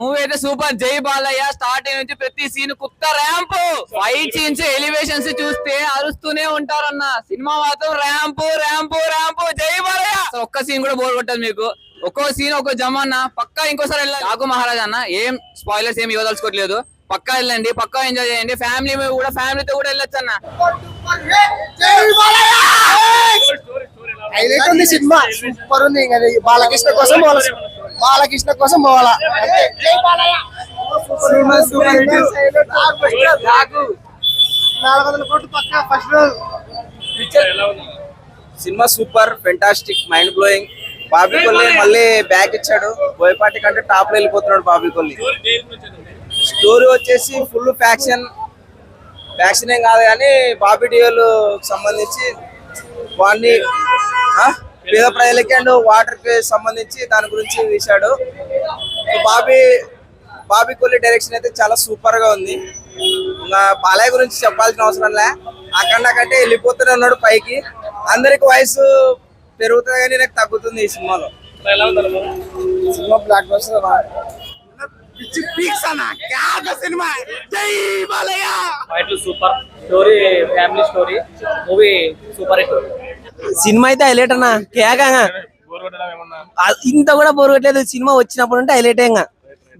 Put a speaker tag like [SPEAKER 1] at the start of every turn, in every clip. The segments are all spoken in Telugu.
[SPEAKER 1] మూవీ అయితే సూపర్. జై బాలయ్య స్టార్టింగ్ నుంచి ప్రతి సీన్ కుత్త ర్యాంప్ ఫైట్ సీన్స్ ఎలివేషన్స్ చూస్తే అరుస్తూనే ఉంటారన్న. సినిమా మాత్రం ర్యాంప్ ర్యాంప్ ర్యాంప్ జై బాలయ్య! ఒక్క సీన్ కూడా బోర్ కొట్టదు మీకు. ఒక్కో సీన్ ఒక్కో జమాన్న పక్కా ఇంకోసారి వెళ్ళాలి. రాఘు మహారాజ్ అన్న. ఏం స్పాయిలర్స్ ఏం ఇవ్వదలుచుకోవట్లేదు పక్కా వెళ్ళండి పక్కా ఎంజాయ్ చేయండి. ఫ్యామిలీ కూడా ఫ్యామిలీతో కూడా వెళ్ళొచ్చు అన్న.
[SPEAKER 2] హైలైట్ ఉంది సినిమా. సూపర్ ఉంది. బాలకృష్ణ కోసం బాలకృష్ణ కోసం పోవాలా. నాలుగు వందల కోట్లు పక్క first
[SPEAKER 3] cinema super fantastic mind blowing Bobby Kolli మళ్ళీ బ్యాక్ ఇచ్చాడు. బోయపాటి కంటే టాప్లో వెళ్ళిపోతున్నాడు బాబీ కొల్లి. స్టోరీ వచ్చేసి ఫుల్ ఫ్యాక్షన్ ఫ్యాక్షన్ ఏం కాదు కానీ బాబీ డియోల్ సంబంధించి వాడిని పేద ప్రజలకి అండ్ వాటర్కి సంబంధించి దాని గురించి తీశాడు బాబీ బాబీ కొల్లి డైరెక్షన్ అయితే చాలా సూపర్గా ఉంది. ఇంకా బాలయ్య గురించి చెప్పాల్సిన అవసరం లే. అక్కడ కంటే వెళ్ళిపోతూనే ఉన్నాడు పైకి. అందరికి వయసు పెరుగుతుంది కానీ నాకు తగ్గుతుంది ఈ సినిమాలో.
[SPEAKER 2] సినిమా బ్లాక్ బస్టర్
[SPEAKER 4] ఫైట్లు super story family story movie super hit
[SPEAKER 5] cinema అయితే హైలైట్ అన్న. కేకంగా ఇంత కూడా బోర్ కొట్టలేదు. సినిమా వచ్చినప్పుడు ఉంటే హైలైట్ ఇంకా.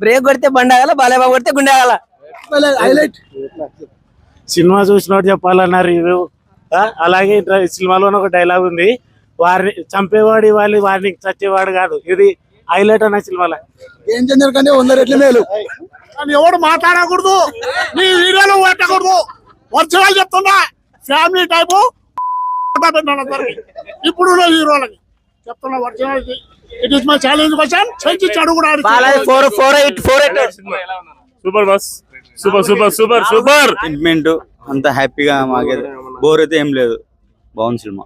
[SPEAKER 5] బ్రేక్ కొడితే బండి ఆగాల బాలేబాబు కొడితే గుండె ఆగాల.
[SPEAKER 2] హైలైట్.
[SPEAKER 6] సినిమా చూసినట్టు చెప్పాలన్న రివ్యూ అలాగే ఇట్లా సినిమాలోనే ఒక డైలాగ్ ఉంది. వారిని చంపేవాడి వాళ్ళు వారిని చచ్చేవాడు కాదు. ఇది హైలైట్ అన్న సినిమాలో.
[SPEAKER 2] ఏం చెందిన కంటే వంద రెట్లు మేలు.
[SPEAKER 7] ఎవడు మాట్లాడకూడదు నీ వీడియోలో పెట్టకూడదు. వర్చువల్ చెప్తున్నా. ఫ్యామిలీ టైపు ఇప్పుడు ఉన్న హీరోలకి చెప్తున్నా virtual it is my challenge question చేయించి అడుగుడు
[SPEAKER 5] eight
[SPEAKER 6] super bus. Super super super super.
[SPEAKER 8] అంత హ్యాపీగా మాకే బోర్ అయితే ఏం లేదు. బాగుంది సినిమా.